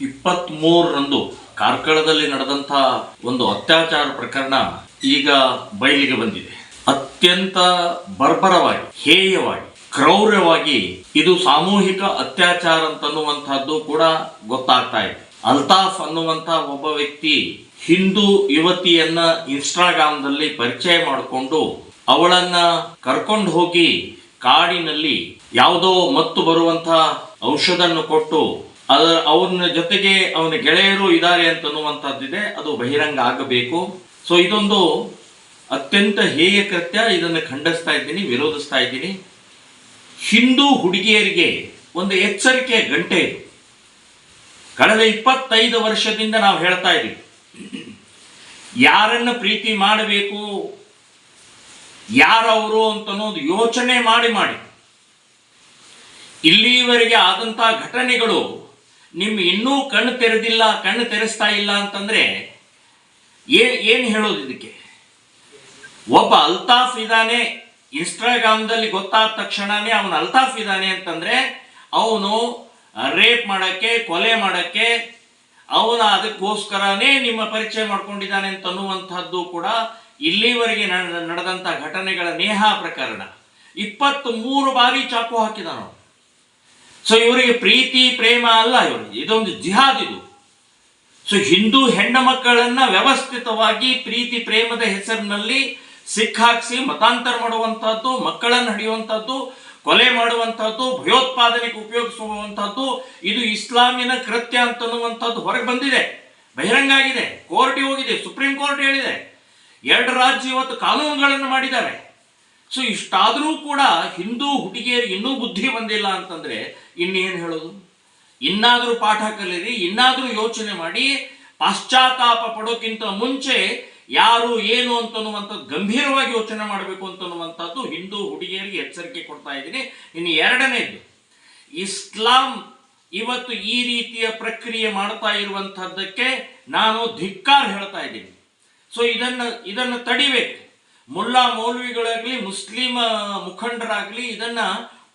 ಇಪ್ಪತ್ತ್ ಮೂರರಂದು ಕಾರ್ಕಳದಲ್ಲಿ ನಡೆದಂಥ ಒಂದು ಅತ್ಯಾಚಾರ ಪ್ರಕರಣ ಈಗ ಬಯಲಿಗೆ ಬಂದಿದೆ. ಅತ್ಯಂತ ಬರ್ಬರವಾಗಿ, ಹೇಯವಾಗಿ, ಕ್ರೌರ್ಯವಾಗಿ ಇದು ಸಾಮೂಹಿಕ ಅತ್ಯಾಚಾರ ಅಂತನ್ನುವಂಥದ್ದು ಕೂಡ ಗೊತ್ತಾಗ್ತಾ ಇದೆ. ಅಲ್ತಾಫ್ ಅನ್ನುವಂಥ ಒಬ್ಬ ವ್ಯಕ್ತಿ ಹಿಂದೂ ಯುವತಿಯನ್ನ ಇನ್ಸ್ಟಾಗ್ರಾಮ್ದಲ್ಲಿ ಪರಿಚಯ ಮಾಡಿಕೊಂಡು ಅವಳನ್ನ ಕರ್ಕೊಂಡು ಹೋಗಿ ಕಾಡಿನಲ್ಲಿ ಯಾವುದೋ ಮತ್ತು ಬರುವಂತಹ ಔಷಧನ್ನು ಕೊಟ್ಟು ಅದ ಅವನ ಜೊತೆಗೆ ಅವನ ಗೆಳೆಯರು ಇದ್ದಾರೆ ಅಂತನ್ನುವಂಥದ್ದಿದೆ ಅದು ಬಹಿರಂಗ ಆಗಬೇಕು. ಸೊ ಇದೊಂದು ಅತ್ಯಂತ ಹೇಯ ಕೃತ್ಯ. ಇದನ್ನು ಖಂಡಿಸ್ತಾ ಇದ್ದೀನಿ, ವಿರೋಧಿಸ್ತಾ ಇದ್ದೀನಿ. ಹಿಂದೂ ಹುಡುಗಿಯರಿಗೆ ಒಂದು ಎಚ್ಚರಿಕೆಯ ಗಂಟೆ ಇದು. ಕಳೆದ ಇಪ್ಪತ್ತೈದು ವರ್ಷದಿಂದ ನಾವು ಹೇಳ್ತಾ ಇದ್ದೀವಿ. ಯಾರನ್ನು ಪ್ರೀತಿ ಮಾಡಬೇಕು, ಯಾರವರು ಅಂತ ಅನ್ನೋದು ಯೋಚನೆ ಮಾಡಿ ಮಾಡಿ. ಇಲ್ಲಿವರೆಗೆ ಆದಂತಹ ಘಟನೆಗಳು ನಿಮ್ಮ ಇನ್ನೂ ಕಣ್ಣು ತೆರೆದಿಲ್ಲ, ಕಣ್ಣು ತೆರೆಸ್ತಾ ಇಲ್ಲ ಅಂತಂದ್ರೆ ಏನ್ ಏನು ಹೇಳೋದು ಇದಕ್ಕೆ? ಒಬ್ಬ ಅಲ್ತಾಫ್ ಇದ್ದಾನೆ ಇನ್ಸ್ಟಾಗ್ರಾಮ್ದಲ್ಲಿ ಗೊತ್ತಾದ ತಕ್ಷಣನೇ ಅವನು ಅಲ್ತಾಫ್ ಇದ್ದಾನೆ ಅಂತಂದ್ರೆ ಅವನು ರೇಪ್ ಮಾಡಕ್ಕೆ, ಕೊಲೆ ಮಾಡಕ್ಕೆ, ಅವನ ಅದಕ್ಕೋಸ್ಕರನೇ ನಿಮ್ಮ ಪರಿಚಯ ಮಾಡ್ಕೊಂಡಿದ್ದಾನೆ ಅಂತ ಅನ್ನುವಂಥದ್ದು ಕೂಡ ಇಲ್ಲಿವರೆಗೆ ನಡೆ- ನಡೆದಂಥ ಘಟನೆಗಳ ನೇಹ ಪ್ರಕರಣ. ಇಪ್ಪತ್ತ್ ಮೂರು ಬಾರಿ ಚಾಕು ಹಾಕಿದನು ಸೊ ಇವರಿಗೆ ಪ್ರೀತಿ, ಪ್ರೇಮ ಅಲ್ಲ ಇವರಿಗೆ ಇದೊಂದು ಜಿಹಾದ್ ಇದು. ಸೊ ಹಿಂದೂ ಹೆಣ್ಣು ಮಕ್ಕಳನ್ನ ವ್ಯವಸ್ಥಿತವಾಗಿ ಪ್ರೀತಿ, ಪ್ರೇಮದ ಹೆಸರಿನಲ್ಲಿ ಸಿಕ್ಕಾಕ್ಸಿ ಮತಾಂತರ ಮಾಡುವಂತಹದ್ದು, ಮಕ್ಕಳನ್ನು ಹಿಡಿಯುವಂಥದ್ದು ಕೊಲೆ ಮಾಡುವಂಥದ್ದು ಭಯೋತ್ಪಾದನೆಗೆ ಉಪಯೋಗಿಸುವಂಥದ್ದು ಇದು ಇಸ್ಲಾಮಿನ ಕೃತ್ಯ ಅಂತನ್ನುವಂಥದ್ದು ಹೊರಗೆ ಬಂದಿದೆ. ಬಹಿರಂಗ ಆಗಿದೆ ಕೋರ್ಟಿಗೆ ಹೋಗಿದೆ. ಸುಪ್ರೀಂ ಕೋರ್ಟ್ ಹೇಳಿದೆ. ಎರಡು ರಾಜ್ಯ ಇವತ್ತು ಕಾನೂನುಗಳನ್ನು ಮಾಡಿದ್ದಾರೆ. ಸೊ ಇಷ್ಟಾದರೂ ಕೂಡ ಹಿಂದೂ ಹುಡುಗಿಯರಿಗೆ ಇನ್ನೂ ಬುದ್ಧಿ ಬಂದಿಲ್ಲ ಅಂತಂದರೆ ಇನ್ನೇನು ಹೇಳೋದು? ಇನ್ನಾದರೂ ಪಾಠ ಕಲೀರಿ, ಇನ್ನಾದರೂ ಯೋಚನೆ ಮಾಡಿ, ಪಾಶ್ಚಾತ್ತಾಪ ಪಡೋಕ್ಕಿಂತ ಮುಂಚೆ ಯಾರು ಏನು ಅಂತನ್ನುವಂಥದ್ದು ಗಂಭೀರವಾಗಿ ಯೋಚನೆ ಮಾಡಬೇಕು ಅಂತನ್ನುವಂಥದ್ದು ಹಿಂದೂ ಹುಡುಗಿಯರಿಗೆ ಎಚ್ಚರಿಕೆ ಕೊಡ್ತಾ ಇದ್ದೀನಿ. ಇನ್ನು ಎರಡನೇದು ಇಸ್ಲಾಂ ಇವತ್ತು ಈ ರೀತಿಯ ಪ್ರಕ್ರಿಯೆ ಮಾಡ್ತಾ ಇರುವಂಥದ್ದಕ್ಕೆ ನಾನು ಧಿಕ್ಕಾರ್ ಹೇಳ್ತಾ ಇದ್ದೀನಿ. ಸೊ ಇದನ್ನು ಇದನ್ನು ತಡಿಬೇಕು. ಮುಲ್ಲಾ ಮೌಲ್ವಿಗಳಾಗ್ಲಿ ಮುಸ್ಲಿಂ ಮುಖಂಡರಾಗಲಿ, ಇದನ್ನ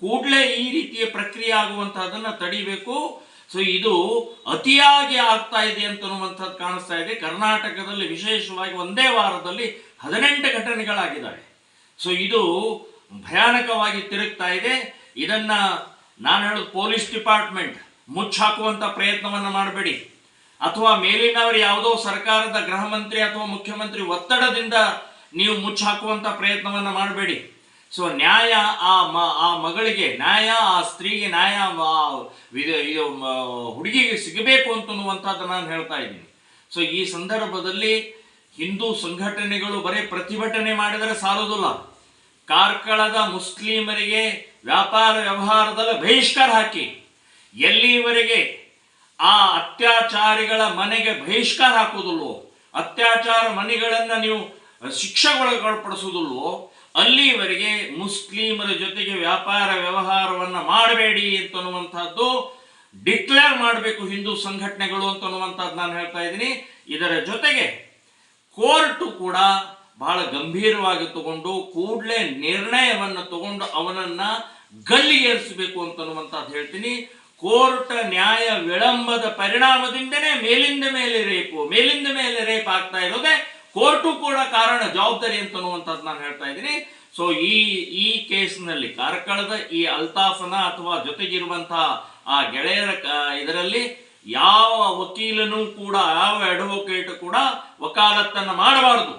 ಕೂಡಲೇ ಈ ರೀತಿಯ ಪ್ರಕ್ರಿಯೆ ಆಗುವಂತಹದನ್ನ ತಡಿಬೇಕು. ಸೊ ಇದು ಅತಿಯಾಗಿ ಆಗ್ತಾ ಇದೆ ಅಂತನ್ನುವಂಥದ್ದು ಕಾಣಿಸ್ತಾ ಇದೆ. ಕರ್ನಾಟಕದಲ್ಲಿ ವಿಶೇಷವಾಗಿ ಒಂದೇ ವಾರದಲ್ಲಿ ಹದಿನೆಂಟು ಘಟನೆಗಳಾಗಿದ್ದಾವೆ. ಸೊ ಇದು ಭಯಾನಕವಾಗಿ ತಿರುಗ್ತಾ ಇದೆ. ಇದನ್ನ ನಾನು ಹೇಳೋದು ಪೊಲೀಸ್ ಡಿಪಾರ್ಟ್ಮೆಂಟ್ ಮುಚ್ಚಾಕುವಂತ ಪ್ರಯತ್ನವನ್ನ ಮಾಡಬೇಡಿ. ಅಥವಾ ಮೇಲಿನವರು ಯಾವುದೋ ಸರ್ಕಾರದ ಗೃಹ ಮಂತ್ರಿ ಅಥವಾ ಮುಖ್ಯಮಂತ್ರಿ ಒತ್ತಡದಿಂದ ನೀವು ಮುಚ್ಚಾಕುವಂತ ಪ್ರಯತ್ನವನ್ನ ಮಾಡಬೇಡಿ. ಸೊ ನ್ಯಾಯ ಆ ಮ, ಆ ಮಗಳಿಗೆ ನ್ಯಾಯ, ಆ ಸ್ತ್ರೀಗೆ ನ್ಯಾಯ ಇದು- ಹುಡುಗಿಗೆ ಸಿಗಬೇಕು ಅಂತನ್ನುವಂಥದ್ದು ನಾನು ಹೇಳ್ತಾ ಇದ್ದೀನಿ. ಸೊ ಈ ಸಂದರ್ಭದಲ್ಲಿ ಹಿಂದೂ ಸಂಘಟನೆಗಳು ಬರೀ ಪ್ರತಿಭಟನೆ ಮಾಡಿದರೆ ಸಾಲೋದಿಲ್ಲ ಕಾರ್ಕಳದ ಮುಸ್ಲಿಮರಿಗೆ ವ್ಯಾಪಾರ ವ್ಯವಹಾರದಲ್ಲಿ ಬಹಿಷ್ಕಾರ ಹಾಕಿ, ಎಲ್ಲಿವರೆಗೆ ಆ ಅತ್ಯಾಚಾರಿಗಳ ಮನೆಗೆ ಬಹಿಷ್ಕಾರ ಹಾಕುವುದಿಲ್ವೋ ಅತ್ಯಾಚಾರ ಮನೆಗಳನ್ನು ನೀವು ಶಿಕ್ಷೆಗೊಳಪಡಿಸುವುದಿಲ್ವೋ ಅಲ್ಲಿವರೆಗೆ ಮುಸ್ಲಿಮರ ಜೊತೆಗೆ ವ್ಯಾಪಾರ ವ್ಯವಹಾರವನ್ನ ಮಾಡಬೇಡಿ ಅಂತನ್ನುವಂಥದ್ದು, ಡಿಕ್ಲೇರ್ ಮಾಡಬೇಕು ಹಿಂದೂ ಸಂಘಟನೆಗಳು ಅಂತನ್ನುವಂಥದ್ದು ನಾನು ಹೇಳ್ತಾ ಇದ್ದೀನಿ. ಇದರ ಜೊತೆಗೆ ಕೋರ್ಟು ಕೂಡ ಬಹಳ ಗಂಭೀರವಾಗಿ ತಗೊಂಡು ಕೂಡಲೇ ನಿರ್ಣಯವನ್ನು ತಗೊಂಡು ಅವನನ್ನ ಗಲ್ಲಿಗೇರಿಸಬೇಕು ಅಂತನ್ನುವಂಥದ್ದು ಹೇಳ್ತೀನಿ. ಕೋರ್ಟ್ ನ್ಯಾಯ ವಿಳಂಬದ ಪರಿಣಾಮದಿಂದನೇ ಮೇಲಿಂದ ಮೇಲೆ ರೇಪು, ಮೇಲಿಂದ ಮೇಲೆ ರೇಪ್ ಆಗ್ತಾ ಇರೋದೇ ಕೋರ್ಟು ಕೂಡ ಕಾರಣ, ಜವಾಬ್ದಾರಿ ಅಂತನ್ನುವಂಥದ್ದು ನಾನು ಹೇಳ್ತಾ ಇದ್ದೀನಿ. ಸೊ ಈ ಈ ಕೇಸ್ನಲ್ಲಿ ಕಾರ್ಕಳದ ಈ ಅಲ್ತಾಫನ ಅಥವಾ ಜೊತೆಗಿರುವಂತಹ ಆ ಗೆಳೆಯರ ಇದರಲ್ಲಿ ಯಾವ ವಕೀಲನೂ ಕೂಡ, ಯಾವ ಅಡ್ವೊಕೇಟ್ ಕೂಡ ವಕಾಲತ್ತನ್ನು ಮಾಡಬಾರದು.